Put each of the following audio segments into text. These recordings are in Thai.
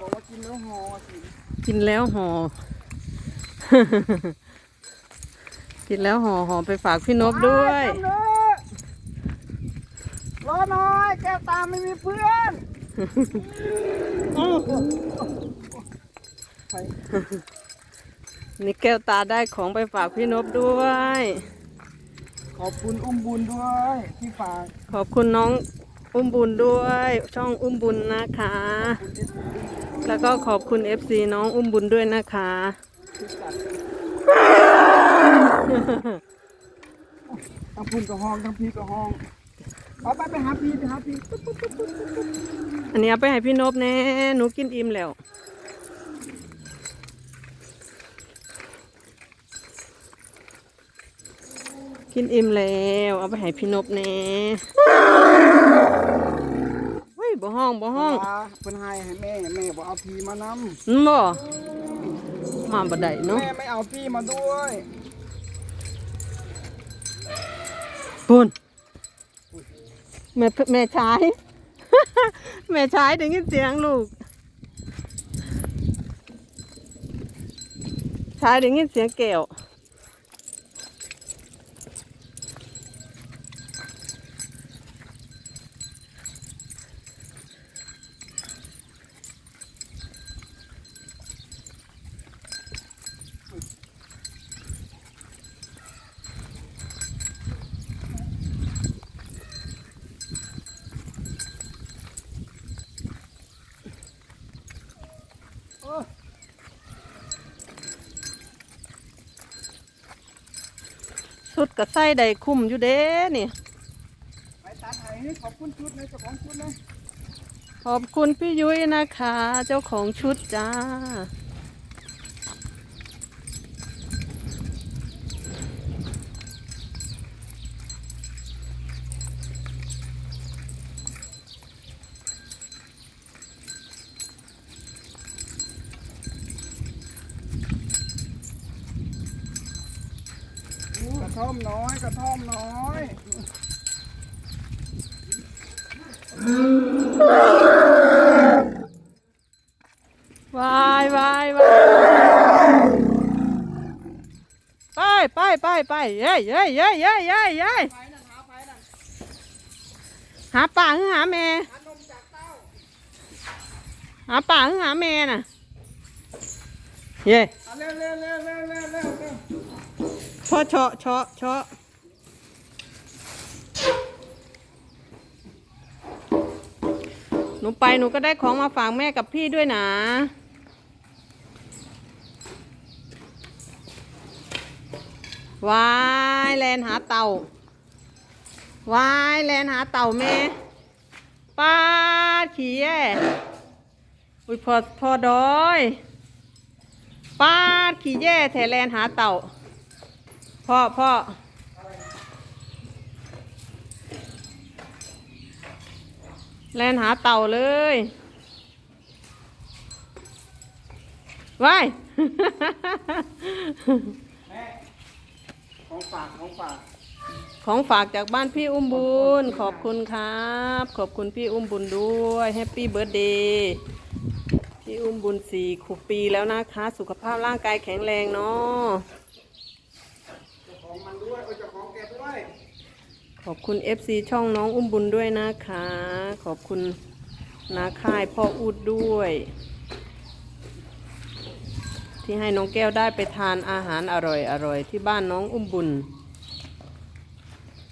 บอกว่ากินแล้วหอสิกินแล้วห่อกินแล้วห่อห่อไปฝากพี่นบด้วยไปทำเลยรอหน่อยแก้วตาไม่มีเพื่อนไปนี่แก้วตาได้ของไปฝากพี่นบด้วย ขอบคุณอุ้มบุญด้วยที่ฝาก ขอบคุณน้อง อุ้มบุญด้วย ช่องอุ้มบุญนะคะ แล้วก็ขอบคุณ FC น้องอุ้มบุญด้วยนะคะ ทั้งพุ่นกับห้องทั้งพีกับห้องเอาไปไปหาพีไปหาพีปุ๊บปุ๊บปุ๊บปุ๊บปุ๊บอันนี้เอาไปให้พี่นบแน่หนูกินอิ่มแล้ว กินอิ่มแล้ว เอาไปให้พี่นบแน่ องบ่ห้องมาเป็นให้ให้แม่แม่บอกเอาพีมานนั่นบ่มาบ่ได้ำเนาะแม่ไม่เอาพี่มาด้วยปุ่นแม่แม่ชาย แม่ชายได้ยินเสียงลูกชายได้ยินเสียงแก้ว กับไส้ใดคุ้มอยู่เด้นี่ไปตัดไห้นี่ขอบคุณชุดเลยเจ้าของชุดเลยขอบคุณพี่ยุ้ยนะคะ เจ้าของชุดจ้า ท่อมน้อยกระท่อมน้อยวายวายวายไปไปไปไปเย้ยเย้ยเย้ยเย้ยเย้ยเย้ยไปนั่นหาไปนั่นหาป่าหรือหาแม่หานมจากเต้าหาป่าหรือหาแม่น่ะเย้เอาเร็วเร็วเร็วเร็วเร็ว เร็วเชอเชาะเชาะเชาะหนูไปหนูก็ได้ของมาฝากแม่กับพี่ด้วยนะ วายแลนหาเต่าวายแลนหาเต่าแม่ป้าขี่แย่อุ้ยพอพอดอยป้าขี่แย่แถแลนหาเต่า พ่อพ่อแลนหาเต่าเลยว้ายแม่ของฝากของฝาก ของฝากจากบ้านพี่อุ้มบุญ ขอบคุณครับ ขอบคุณพี่อุ้มบุญด้วยแฮปปี้เบิร์ดเดย์พี่อุ้มบุญสี่ขวบปีแล้วนะคะ สุขภาพร่างกายแข็งแรงเนาะเจ้า ของมันด้วยเออเจ้าของแกด้วยขอบคุณ FC ช่องน้องอุ้มบุญด้วยนะคะ ขอบคุณนาค่ายพ่ออูดด้วย ที่ให้น้องแก้วได้ไปทานอาหารอร่อยๆที่บ้านน้องอุ้มบุญ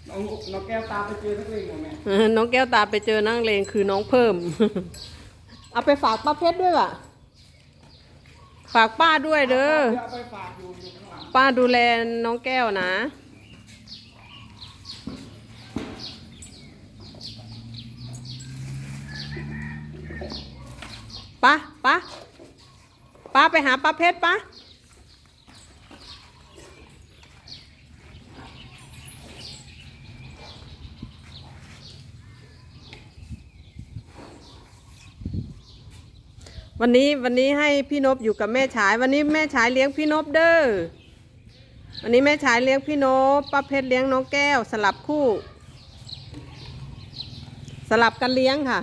น้องน้องแก้วตาไปเจอนักเลงหมดแม่เออน้องแก้วตาไปเจอนางเลงคือน้องเพิ่ม เอาไปฝากป้าเพชรด้วยว่ะ ฝากป้าด้วยเด้อเดี๋ยวเอาไปฝากอยู่อยู่ข้างหลัง ป้าดูแลน้องแก้วนะ ป้าป้าป้าไปหาป้าเพชรป้าวันนี้วันนี้ให้พี่นบอยู่กับแม่ฉาย วันนี้แม่ฉายเลี้ยงพี่นบเด้อ วันนี้แม่ชายเลี้ยงพี่โนป้าเพชรเลี้ยงน้องแก้วสลับคู่ สลับกันเลี้ยงค่ะ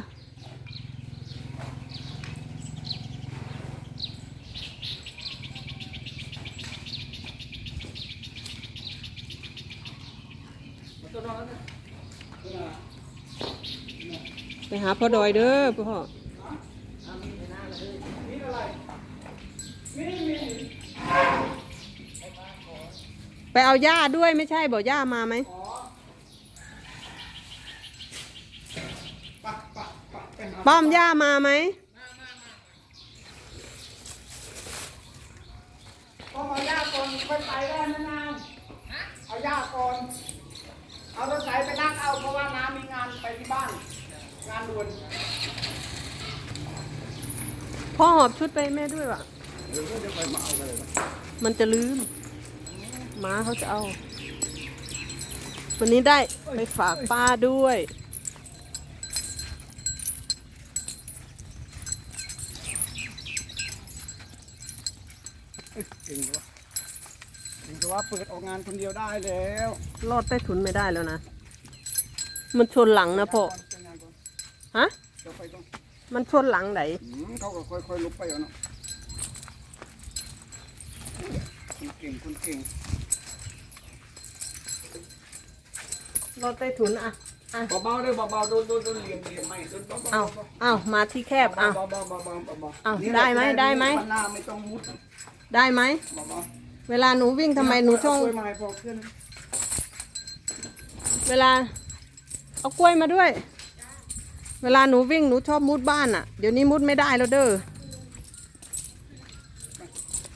ไปหาพ่อดอยเด้อพ่อ ไปเอาย่าด้วยไม่ใช่บอกย่ามาไหมอ๋อปะปะปะไปหาป้อมย่ามาไหมก็เอาหญ้าก่อนไปไปได้นะนางเอาหญ้าก่อนเอารถไถไปนั่งเอาเพราะว่าน้ำมีงานไปที่บ้าน งานด่วนพ่อหอบชุดไปให้แม่ด้วยวะเดี๋ยวก็จะไปมาเอากันเลยมันจะลืมห มาเขาจะเอา วันนี้ได้ไปฝากป้าด้วยเก่งวะเก่งแต่ว่าเปิดออกงานคนเดียวได้แล้วรอดใต้ถุนไม่ได้แล้วนะ มันชนหลังนะพ่อไปงานก่อนฮะ เดี๋ยวไปก่อนมันชนหลังไหน อืมเขาก็ค่อยๆลุกไปเอาเนาะคนเก่งคนเก่งรอดใต้ถุนอะอะเบาๆเด้อเบาๆโดนโดนโดนเหลี่ยมเหลี่ยมไม่โดนเบาๆเอาเบาๆเอามาที่แคบเอาเบาๆเบาๆเบาๆเบาๆเอานี่แหละได้ไหมได้ไหมวันหน้าไม่ต้องมุดได้ไหมเบาเวลาหนูวิ่งๆทำไมหนูช่องเากล้วยมาให้พอขึ้นเวลา เอากล้วยมาด้วย เวลาหนูวิ่งหนูชอบมุดบ้านอะ เดี๋ยวนี้มุดไม่ได้แล้วเด้อ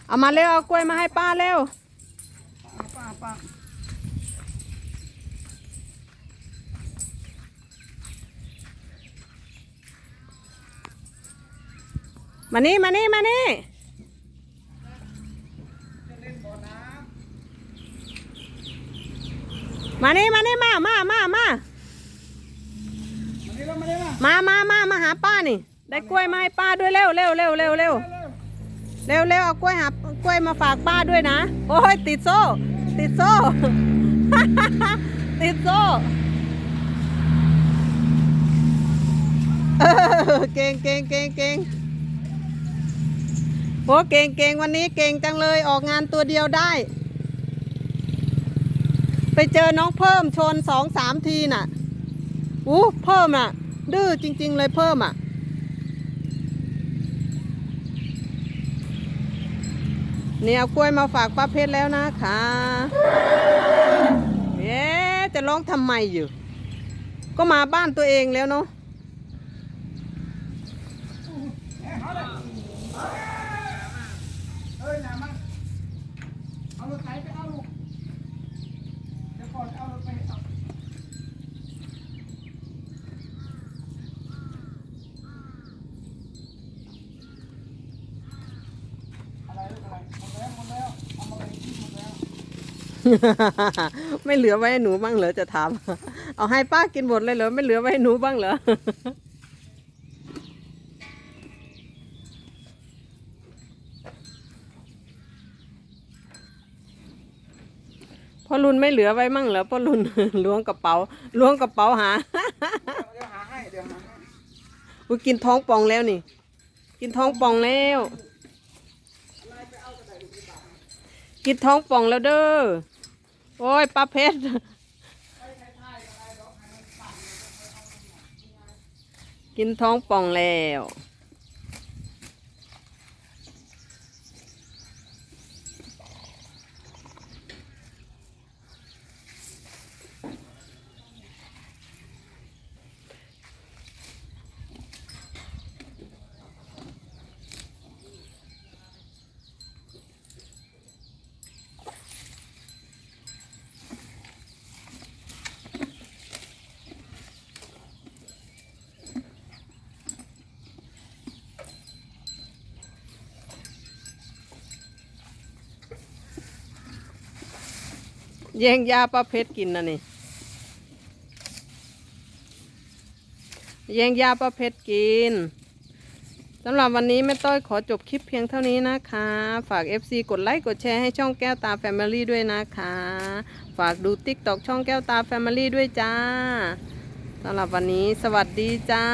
เอามาเร็วเอากล้วยมาให้ป้าเร็วป้าป้ามานี่มานี่มานี่จะเล่นบ่อน้มานี่มานี่มามามามาำวันนี้เราไม่ได้มามามามามาหาป้านี่ ได้กล้วยมาให้ป้าด้วยเร็วเร็วเร็วเร็วเร็ว เร็วเร็วเเอากล้วยหากล้วยมาฝากป้าด้วยนะ โอ้ยติดโซ่ ติดโซ่ ติดโซ่เออเก่งเก่งเก่งเก่งโอ้เก่งเก่งวันนี้เก่งจังเลยออกงานตัวเดียวได้ ไปเจอน้องเพิ่มชนสองสามทีน่ะอู้เพิ่มน่ะ ดื้อจริง ๆ เลยเพิ่มอะ เนี่ยเอากล้วยมาฝากป้าเพชรแล้วนะคะเอ๊ะจะร้องทำไมอยู่ ก็มาบ้านตัวเองแล้วเนาะ เอ้ยอย่ามาเอารถไถไปเอาลูกเดี๋ยวก่อนเอารถไปเอาอะไรลูกอะไรหมดแล้วหมดแล้วเอามาเลยหมดแล้ว ไม่เหลือไว้ให้หนูบ้างเหรอจะถาม เอาให้ป้ากินหมดเลยเหรอไม่เหลือไว้ให้หนูบ้างเหรอพ่อรุนไม่เหลือไว้มั่งเหรอพ่อรุนล้วงกระเป๋าล้วงกระเป๋าหาเดี๋ยวหาให้เดี๋ยวหาให้อุ้ยกินท้องป่องแล้วนี่ กินท้องป่องแล้ว กินท้องป่องแล้วเด้อ โอ้ยป้าเพชรกินท้องป่องแล้ว แย่งยาป้าเพชรกินนะนี่แย่งยาป้าเพชรกินสำหรับวันนี้แม่ต้อยขอจบคลิปเพียงเท่านี้นะคะ ฝาก FC กดไลค์กดแชร์ให้ช่องแก้วตาแฟมิลี่ด้วยนะคะ ฝากดูติ๊กตอกช่องแก้วตาแฟมิลี่ด้วยจ้าสำหรับวันนี้สวัสดีจ้า